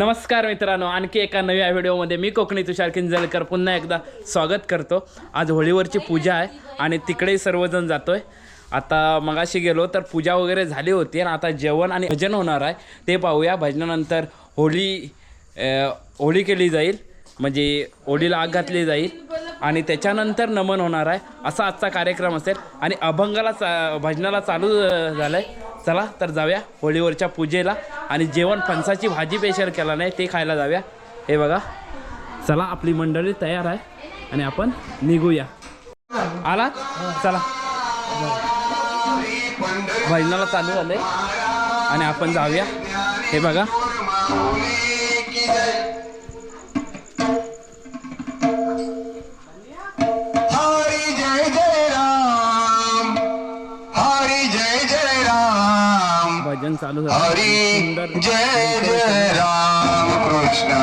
नमस्कार मित्रांनो आणखी एका नव्या व्हिडिओमध्ये मी कोकणी तुषार किंजलकर पुन्हा एकदा स्वागत करतो. आज होळीवरची पूजा आहे आणि तिकडे सर्वजण जातो आहे आता मगाशी गेलो तर पूजा वगैरे झाली होती आणि आता जेवण आणि भजन होणार आहे. ते पाहूया. भजनानंतर होळी होळी केली जाईल. म्हणजे होळीला आग घातली जाईल. आणि त्याच्यानंतर नमन होणार आहे. असा आजचा कार्यक्रम असेल. आणि अभंगाला चा भजनाला चालू झालं आहे चला तर जाऊया होळीवरच्या पूजेला. आणि जेवण फणसाची भाजी पेशल केला नाही ते खायला जाऊया. हे बघा. चला आपली मंडळी तयार आहे. आणि आपण निघूया. आला चला. भजनाला चालू झालंय. आणि आपण जाऊया. हे बघा. चालू झालं. हरी जय जय राम कृष्ण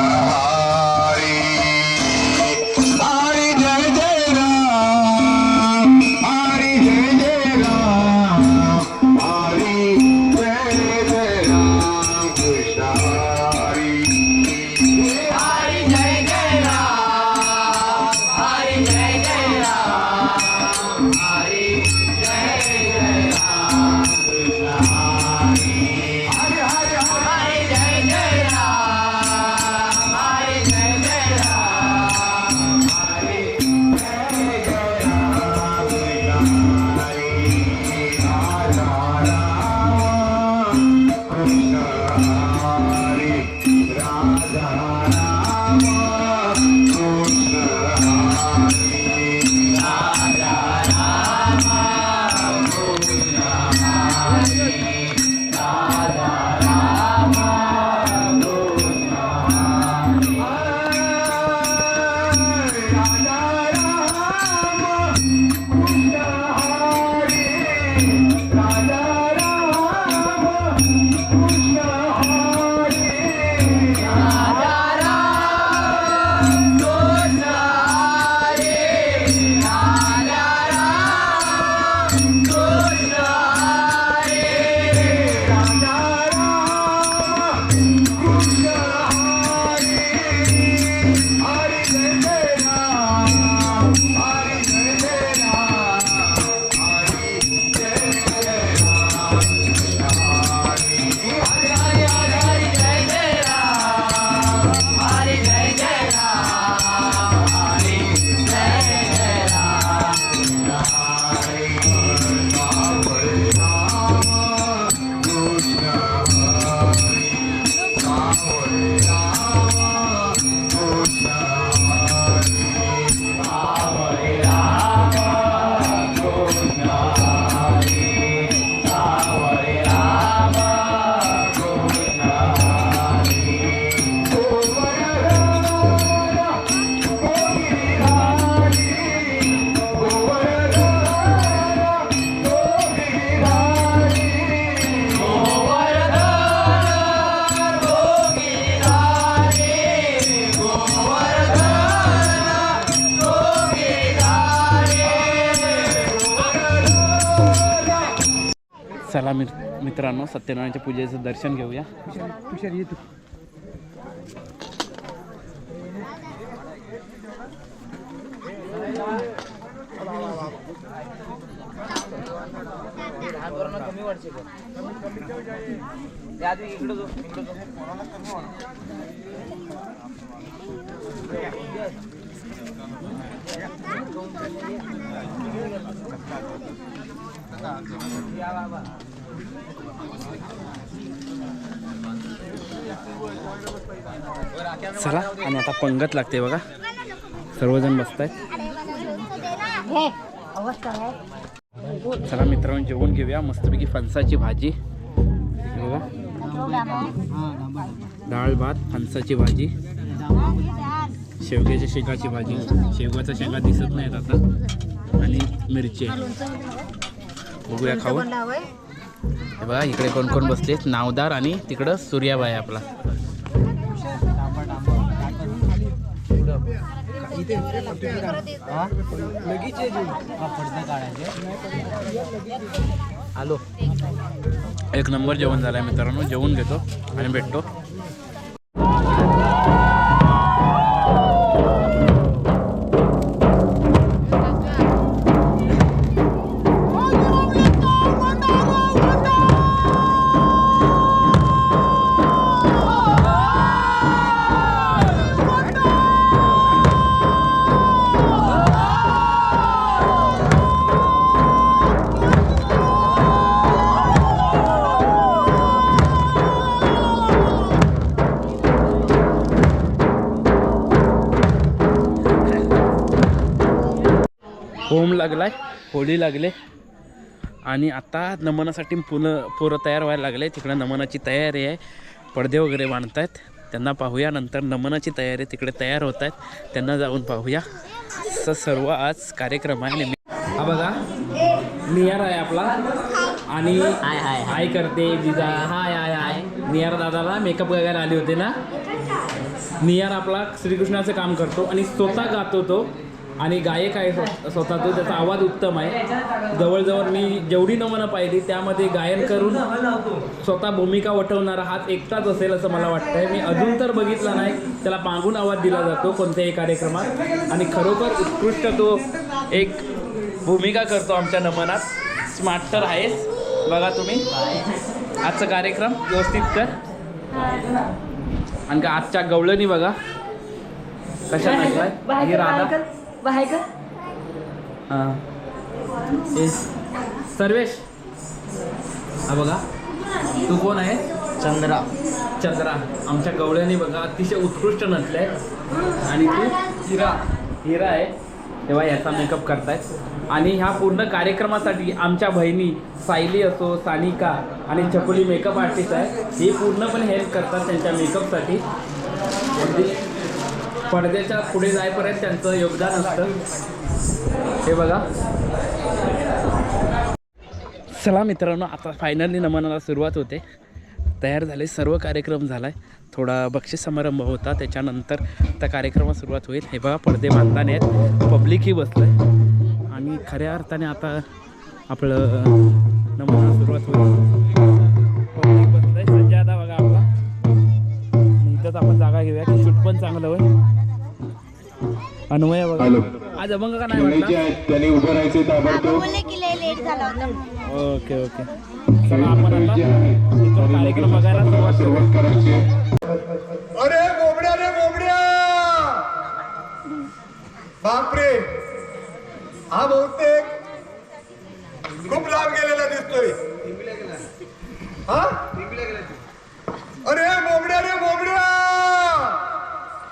चला मिर मित्रांनो सत्यनारायणच्या पूजेचं दर्शन घेऊया. चला आणि आता पंगत लागते बघा. सर्वजण बसत आहेत चला मित्रांनो जेवण घेऊया. मस्तपैकी फणसाची भाजी. बघा. डाळ भात फणसाची भाजी. शेवग्याच्या शेंगाची भाजी. शेवगाच्या शेंगा दिसत नाहीत आता. आणि मिरची. बघूया खाऊन. हे बघा इकडे कोण कोण बसलेत नावदार आणि तिकडं सूर्याबाई आपला. आलो. एक नंबर जेवण झालं आहे मित्रांनो. जेवून घेतो आणि भेटतो. होळी लागले. आणि आता नमनासाठी पुन्हा पोरं तयार व्हायला लागले. तिकडे नमनाची तयारी आहे. पडदे वगैरे बांधतायत. त्यांना पाहूया. नंतर नमनाची तयारी तिकडे तयार होत आहेत त्यांना जाऊन पाहूया. असं सर्व आज कार्यक्रम आहे. हा बघा. नियार आहे आपला. आणि हाय करते जिजा. हाय हाय हाय. नियार दादाला मेकअप वगैरे आले होते ना. नियार आपला श्रीकृष्णाचं काम करतो. आणि स्वतः गातो तो. आणि गायक आहे स्व- स्वतः तो त्याचा आवाज उत्तम आहे. जवळजवळ मी जेवढी नमनं पाहिली त्यामध्ये गायन करून स्वतः भूमिका वटवणारा हाच एकटाच असेल असं मला वाटतंय. मी अजून तर बघितला नाही त्याला मागून आवाज दिला जातो कोणत्याही कार्यक्रमात. आणि खरोखर उत्कृष्ट तो एक भूमिका करतो आमच्या नमनात. स्मार्ट तर आहेस बघा तुम्ही. आजचा कार्यक्रम व्यवस्थित कर. आणि का आजच्या गवळणी बघा. कशा नसलाय ही राधा. हां. हे सर्वेश. हा बघा. तू कोण आहे? चंद्रा. चंद्रा. आमच्या गवळ्याने बघा अतिशय उत्कृष्ट नटले आणि तू हिरा. हिरा आहे. तेव्हा याचा मेकअप करतायत. आणि ह्या पूर्ण कार्यक्रमासाठी आमच्या बहिणी सायली असो सानिका आणि चकुली मेकअप आर्टिस्ट आहे. हे पूर्णपणे हेल्प करतात त्यांच्या मेकअपसाठी पडद्याच्या पुढे जाईपर्यंत त्यांचं योगदान असतं. हे बघा. चला मित्रांनो आता फायनली नमनाला सुरुवात होते. तयार झाले सर्व कार्यक्रम झाला आहे थोडा बक्षीस समारंभ होता त्याच्यानंतर त्या कार्यक्रमात सुरुवात होईल. हे बघा पडदे बांधताना आहेत. पब्लिकही बसलं आहे आणि खऱ्या अर्थाने आता आपलं नमनाला सुरुवात होईल. पब्लिक बसलं आहे संजय आता बघा आपला. इथंच आपण जागा घेऊया की शूट पण चांगलं होईल. अन्वय बघा आज अभंग का नाही त्यांनी उभं राहायचे ताबडतोब. बोलले की लय लेट झाला होता. Okay okay. चला आपण आता इथून कार्यक्रम बघायला सुरुवात करू सुरुवात करायची. अरे बोबड्या रे बोबड्या! बापरे! हा बहुतेक खूप लांब गेलेला दिसतोय. हा? अरे बोबड्या रे बोबड्या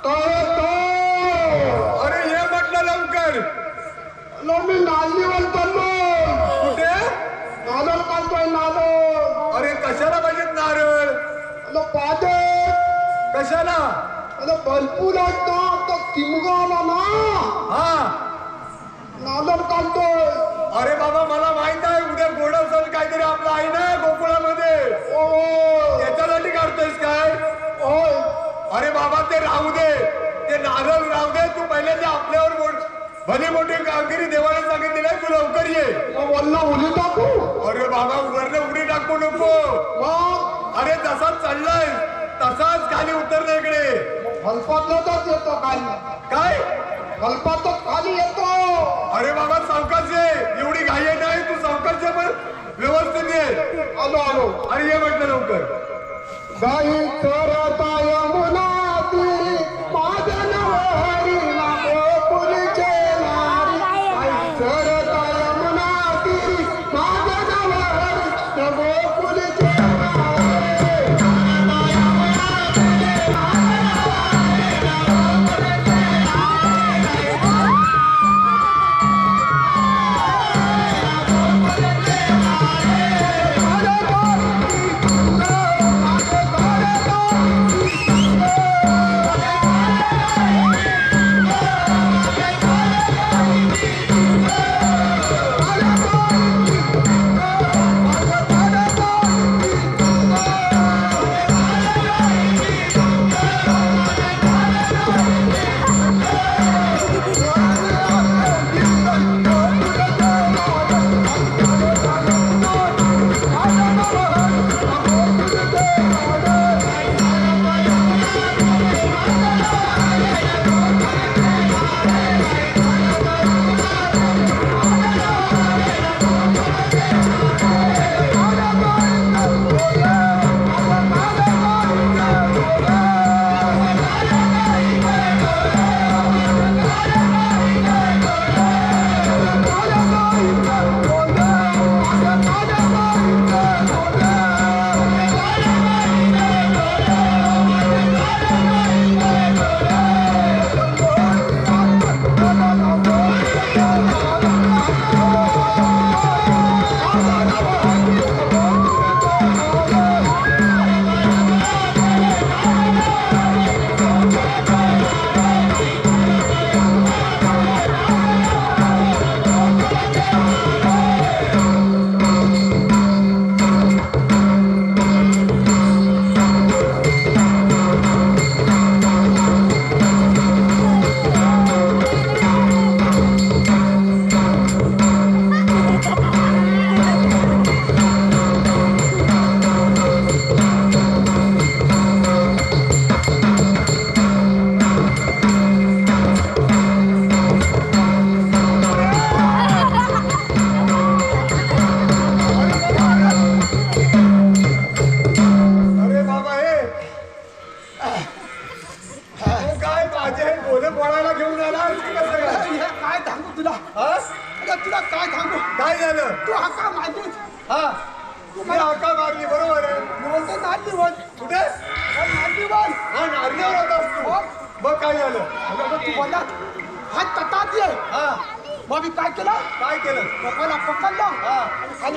तो, तो. अरे ये म्हटलं लवकर मी नांदीवर चाललो. कुठे? नादर काढतोय नादर अरे कशाला पाहिजेत नारळ? पादे कशाला? भरपूर वाटतो तो किमगावला ना. हा. नादर काढतोय. अरे बाबा मला माहीत आहे उद्या गोड सण काहीतरी आपला आहे ना गोकुळामध्ये. ओ त्याच्यासाठी काढतोयस काय? ओय अरे बाबा ते राहू दे. ते नारळ राहू दे. तू पहिले ते आपल्यावर भली मोठी कामगिरी देवाने सांगितली नाही तू लवकर ये. वल्ला उली टाकू. अरे बाबा वरने उडी टाकू नको. अरे जसाच चाललाय तसाच खाली उतरलं इकडे. फलपातच येतो खाली. काय? फलपातच खाली येतो. अरे बाबा सावकाश ये. एवढी घाई आहे नाही तू सावकाश ये पण. व्यवस्थित ये. आलो आलो. अरे ये म्हटलं लवकर. गाई चरता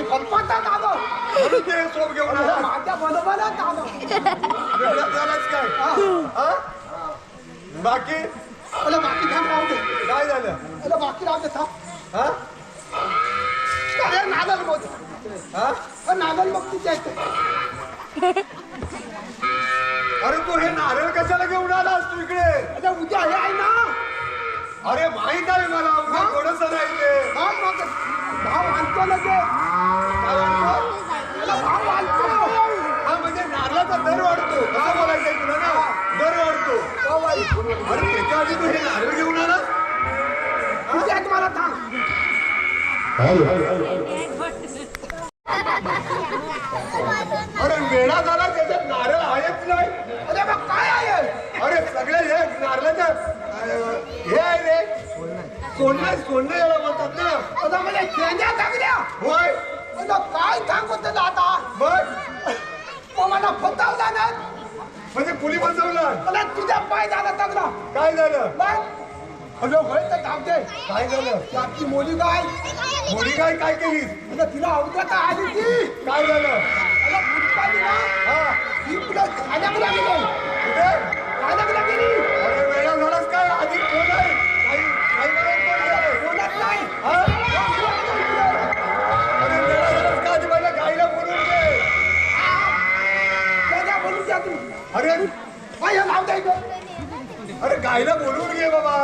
म्हणून ते सोप घेऊन आला. माझ्या बरोबरच काय? हा. बाकी? बाकी थांब राहू दे. काय झालं? बाकी राहू दे थांब. हा? अरे नागल मोज हा? नागल मग तिच्या इथे अरे तू हे नारळ कशाला घेऊन आलास तू इकडे? अरे उद्या हे आहे ना. अरे माहीत आहे मला उद्या हा? थोडस नाही मग. भाव आणतो ना ते वाटतं? भाव आणतो हा म्हणजे नारळाचा दर वाढतो काय बोलायचंय तुला ना दर वाढतो अरे त्याच्या आधी तू हे नारळ घेऊन आला उद्या तुम्हाला थांब अरे वेळा झाला त्याच्यात नारळ आहेच नाही अरे मग काय आहे अरे सगळे हे नारळाच्या सोनं सोनं याला म्हणतात ना? अरे म्हणजे केंद्या टाकल्या होय. अरे काय सांगू तुला आता? बघ मग मला फसवला ना. म्हणजे कुणी बसवलं अरे तुझ्या पाय झाला चांगला काय झालं? मग अरे होय तर थांबते काय झालं? ती आपली मोली मुली काय काय केलीस अरे तिला अवघात आली ती. काय झालं? अरे फुटपाली ना. हा. ती तुला खाण्याकडे गेली. कुठे? खाण्याकडे गेली. अरे गाईला बोलवून घे बाबा.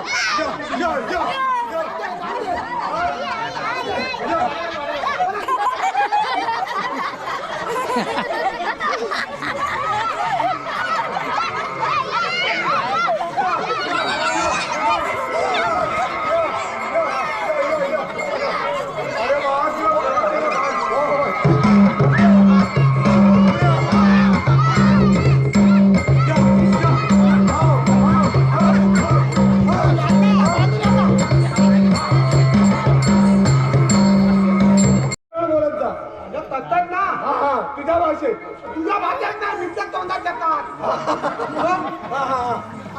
या, या, या.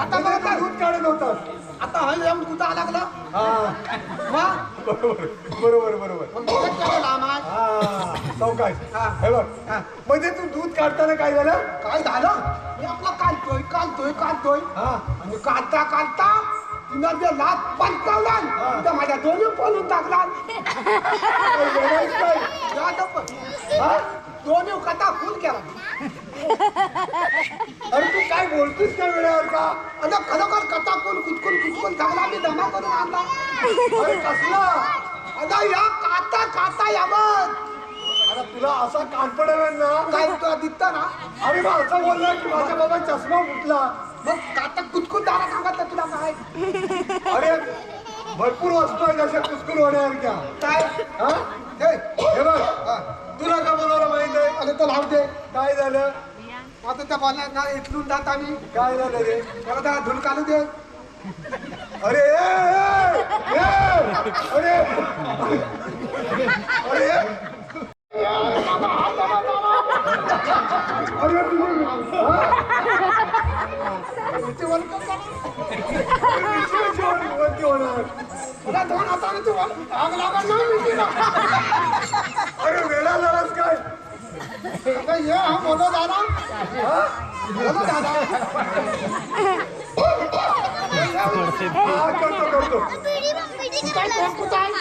आता बघा आता दूध काढत होतात? आता हा येऊन कुठं लागला हा. मग बरोबर बरोबर बरोबर. मग काय लामात हा हा. हे बघ म्हणजे तू दूध काढताना काय झालं? काय झालं? मी आपला कालतोय कालतोय कालतोय. हा. आणि काढता काढता तिनं जे लात पंचावला तर माझ्या दोन्ही पळून टाकला. काय वेडायस काय? या. हा? दोन्ही कथा फुल केला. अरे तू काय बोलतोस त्या वेळेवर का? अरे खरोखर कथा कोण कुचकून कुचकून चांगला मी जमा करून आणला. अरे कसला? आता या काता काता या अरे तुला असा कानपडा ना? काय तू आदित्य ना? अरे मग असं बोलला की माझ्या बाबा चष्मा फुटला. मग काता कुचकून दारा सांगितलं तुला काय? अरे भरपूर वस्तू आहेत अशा कुसकुल होण्यासारख्या. काय? हा? हे बघ. तुला का बोलावलं माहीत आहे? अरे तो लावते काय झालं? आता त्या बाला इथलून जात आम्ही. काय झालं रे मला त्या धुल दे अरे ए, ए, ए, अरे अरे अरे तुम्ही हा? इथे वर कर का? विश्वाची वरती होणार मला दोन हाताने तू वर आग लागणार नाही मी तिला. अरे वेळा झालास काय आता ये हा बोलो दादा हा? बोलो दादा हा करतो करतो काय कोण कुठं आहे?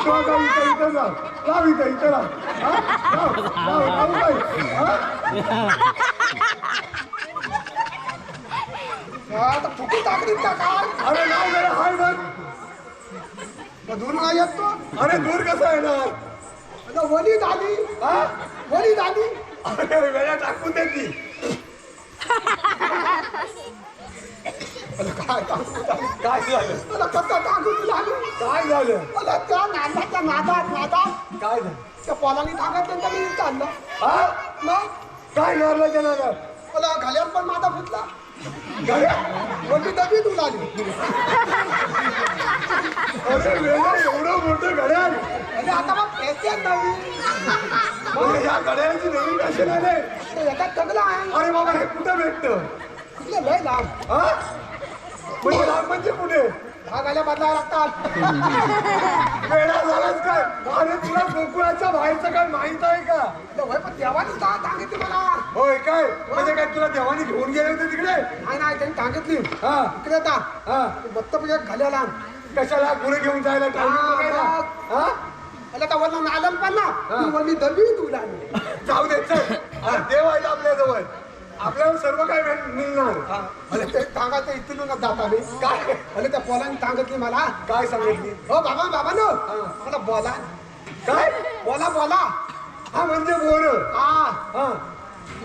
हा तो इथं इथं इथं इथं काय? आता फुकून टाकली का अरे जरा हाय बघ मग नाही येत तो अरे दूर कसा येणार आता वली झाली हा वली झाली अरे वेळा टाकून दे ती काय टाकू टाकू. काय झालं? मला कसं टाकून लागली काय झालं? मला त्या नादाच्या नादात नादात. काय झालं? त्या पोलानी टाकत नंतर मी चाललं. हा? मग? काय झालं त्या नादात? मला घाल्यावर पण माझा फुटला. गड्या? वरती दबी तू लागली अरे वेळा एवढं मोठं घड्याळ. आणि आता मग पैसे नवी अरे ह्या घड्याळाची नवीन कशी आले? याच्यात तगला आहे. अरे बाबा हे कुठं भेटतं? कुठलं लय लांब. हा? म्हणजे लांब म्हणजे हा गाल्या बदलावं लागतात. वेळा झालाच काय? अरे तुला गोकुळाच्या बाहेरचं काय माहीत आहे का? होय पण देवानी का सांगितली मला. होय काय? म्हणजे काय तुला देवाने घेऊन गेले होते तिकडे? नाही नाही त्यांनी सांगितली. हा. इकडे जा हा. मत्त म्हणजे घाल्याला. कशाला? गुरे घेऊन जायला टाइम हा, बघायला? बघ. हा? अरे त्या वरनं नालन पण ना. ती वरली दबी तुला जाऊ दे चल. देव आहे आपल्या जवळ आपल्याला सर्व काय मिळणार. अरे ते इथून जात आम्ही. काय? अरे त्या पोलाने सांगितली मला काय सांगितली? हो बाबा बाबा नो. मला बोला. काय? बोला बोला. हा म्हणजे बोर. हा. हा.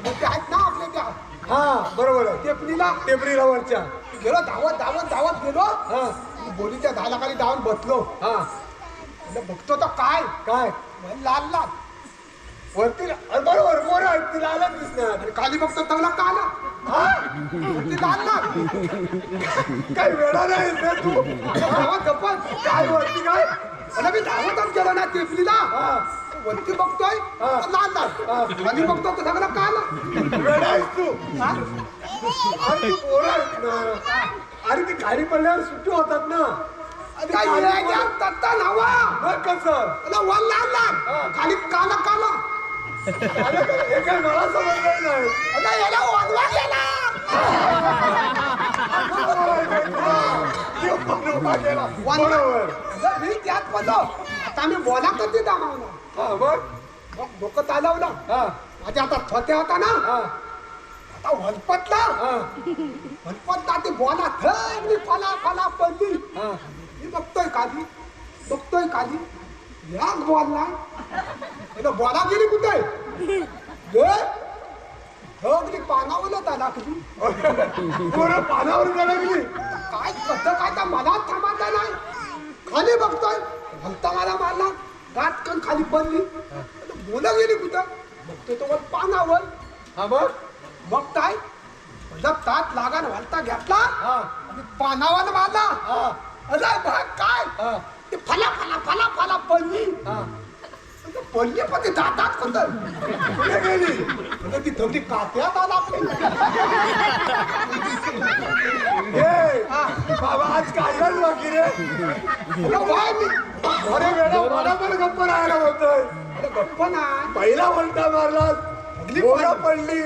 ते आहेत ना आपले त्या. हा बरोबर. आहे टेपणीला टेबरीला वरच्या. गेलो धावत धावत धावत गेलो. हा. बोलीच्या झाडाखाली जाऊन बसलो. हा. बघतो तर काय? काय? लाल लाल. वरती अरे बरोबर बोर आहे. तिला आलं दिसणार खाली बघतो तगला का आला? हा? काय वेळा नाही तू. गप्पत काय वरती काय अरे मी धावतच गेलो ना टेपलीला. वरती बघतोय लाल लाल खाली बघतो तर सगळं का आला? वेळा आहेस तू? अरे तू बोर अरे ती खाली पडल्यावर सुट्टी होतात ना. काय मग कसं? वर लाल लाल खाली काला काला. काय मला समजलं नाही आता याला वाजवा गेला यो, आता आम्ही बोला कधी दाखवणार हा. मग मग डोकं चालवलं हा माझ्या आता थोत्या होता ना हा आता वनपतला हा वनपतला ते बोला थर मी फला फला पडली हा मी बघतोय काली बघतोय काली आता बॉला गेली कुठे? ए, अगदी पानावलं कधी पोरं पानावर गडगली काय कसं काय तर मला थांबायचं नाही खाली बघतोय. भलता मला मारला. गाठ कण खाली पडली. बोला गेली कुठं? बघतोय तो वर पानावर. हा मग? मग काय पहिला तात लागान घालता घेतला हा. आणि पानावर मारला. हा. अरे भाग काय? हा. ते फला फला फला फला पडली. हा. ते पडली पण ते दातात कुठं कुठे गेली? म्हणजे ती थोडी कात्यात आला बाबा आज काय बाकी रे? अरे मॅडम मला पण गप्प राहायला अरे गप्प नाही पहिला वलटा मारला बोला पडली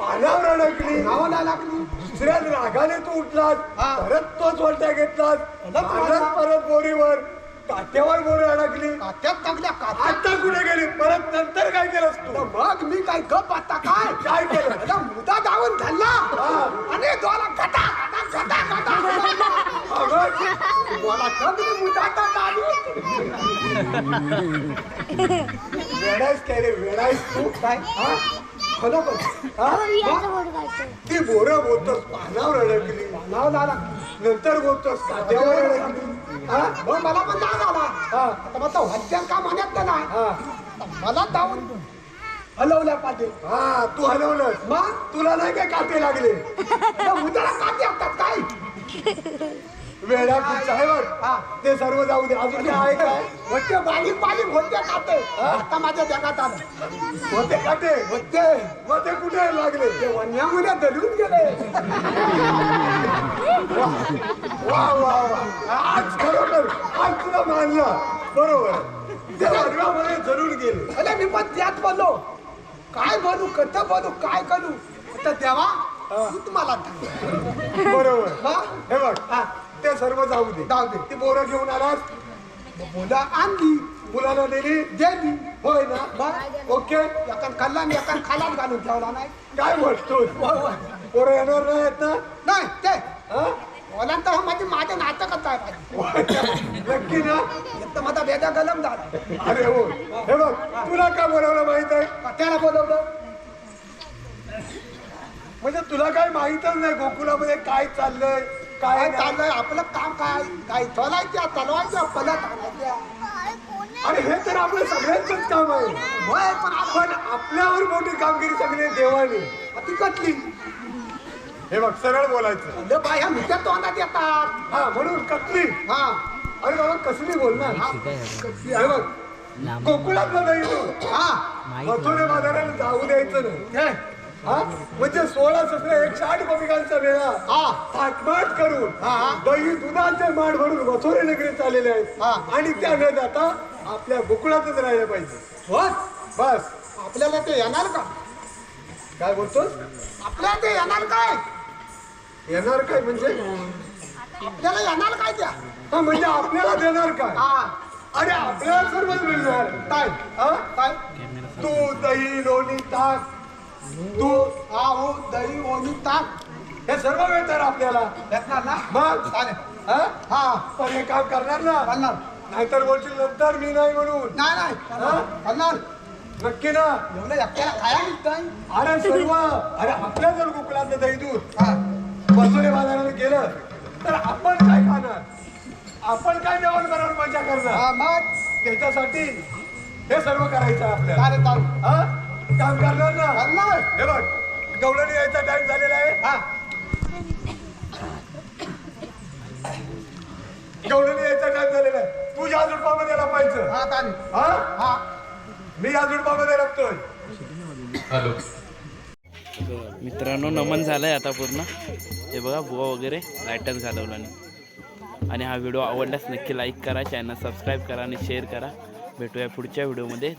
पानावर अडकली. नावाला लागली. दुसऱ्या रागाने तू उठलास. परत तोच वलटा घेतलास. परत. परत बोरीवर. काट्यावर बोरी अडकली. कात्यात टाकल्या कात्यात आता कुठे गेली? परत नंतर काय केलंस तू? मग मी काय गप आता काय? काय केलं? अरे मुदा धावून धरला. हा. आणि दोला गटा गटा गटा हा, मग? बोला मुदा वेडायस काय रे वेडायस तू काय? हा? खरोखर हा? काढतो ती बोरं बोलतोस पानावर अडकली. नाव झाला नंतर बोलतोस काट्यावर अडकली. मग मला पण नाव आला. हा. आता मग तो हत्यार का म्हणत हा. मला धावून हलवल्या पाहिजे हा तू हलवलंस. मग? तुला नाही काय काटे लागले. मुदाला काटे असतात काय? वेडा हा. ते सर्व जाऊ दे. अजून काय आहे काय? होते बारीक बारीक होते काटे. आता माझ्या जगात आलं. होते काटे? होते. मग ते कुठे लागले? ते वन्यामुळे धरून गेले. वा वा वा आज खरोखर आज तुला मानला. बरोबर. ते वर्गामध्ये जरूर गेले. अरे मी पण त्यात बोललो काय बोलू कसं बोलू काय करू? तर देवा तू तुम्हाला. बरोबर. हा? हे बघ. हा. ते सर्व जाऊ दे. जाऊ दे. ती बोरं घेऊन आलास. बोला आणली. मुलाला दिली गेली होय ना? मग ओके. एकान खाल्ला आणि एकान खालात घालून ठेवला नाही. काय होय. पोरं येणार नाही आहेत ना नाही ते. हा? बोला तर माझे माझं नाटकच आहे पाहिजे नक्की ना? एक तर माझा वेदा गलम झाला. अरे हो. हे बघ तुला का बोलावलं माहीत आहे? कट्याला बोलवलं. म्हणजे तुला काय माहितच नाही गोकुलामध्ये काय चाललंय? काय. चाललंय? आपलं काम काय? काय चलायच्या तलवायच्या पलट आणायच्या आणि हे तर आपलं सगळ्यांचंच काम आहे. होय पण आपण पण आपल्यावर मोठी कामगिरी सगळी देवाने. ती कटली हे बघ सरळ बोलायचं. म्हणजे बाया मिठ्या तोंडात येतात. हा म्हणून कसली? हा. अरे बाबा कसली बोलणार? हा. हे बघ. गोकुळात नाही तू हा मथुरे बाजाराला जाऊ द्यायचं नाही. हे. म्हणजे सोळा सतरा एकशे आठ गोपिकांचा मेळा. हा. थाटमाट करून हा. दही दुधाचे माठ भरून मथुरे नगरीत आलेले आहेत. हा. आणि त्या न जाता आपल्या गोकुळातच राहिलं पाहिजे. बस. आपल्याला ते येणार का? काय बोलतोस? आपल्याला ते येणार काय? येणार काय म्हणजे? आपल्याला येणार काय त्या? हा म्हणजे आपल्याला देणार काय? हा. अरे आपल्याला सर्वच मिळणार. काय? हा? काय? तूप दही लोणी ताक तू हा हो दही ओणी ताक हे सर्व मिळणार आपल्याला. येणार ना? मग? चालेल. हा? हा. पण हे काम करणार ना? करणार. नाहीतर बोलशील नंतर मी नाही म्हणून. नाही नाही. करणार. नक्की ना? एवढं एकट्याला खाया निघतंय? अरे सर्व. अरे आपल्या जर गोकुळातलं दही दूध. हा. मसुरे बाजाराला गेलं तर आपण काय खाणार? आपण काय जेवण करणार मजा करणार? हा मग? त्याच्यासाठी हे सर्व करायचं आहे आपल्याला. चालेल चालेल. हा? काम करणार ना? करणार हे बघ गवळणी यायचा टाइम झालेला आहे. हा. गवळणी यायचा टाइम झालेला आहे. तू या झुडपामध्ये पाहिजे हा हा? हा. मी या झुडपामध्ये रखतोय मित्रांनो नमन झालंय आता पूर्ण. हे बघा बुवा वगैरे लाईटच घालवला नाही आणि हा व्हिडिओ आवडल्यास नक्की लाईक करा चॅनल सबस्क्राईब करा आणि शेअर करा. भेटूया पुढच्या व्हिडिओमध्ये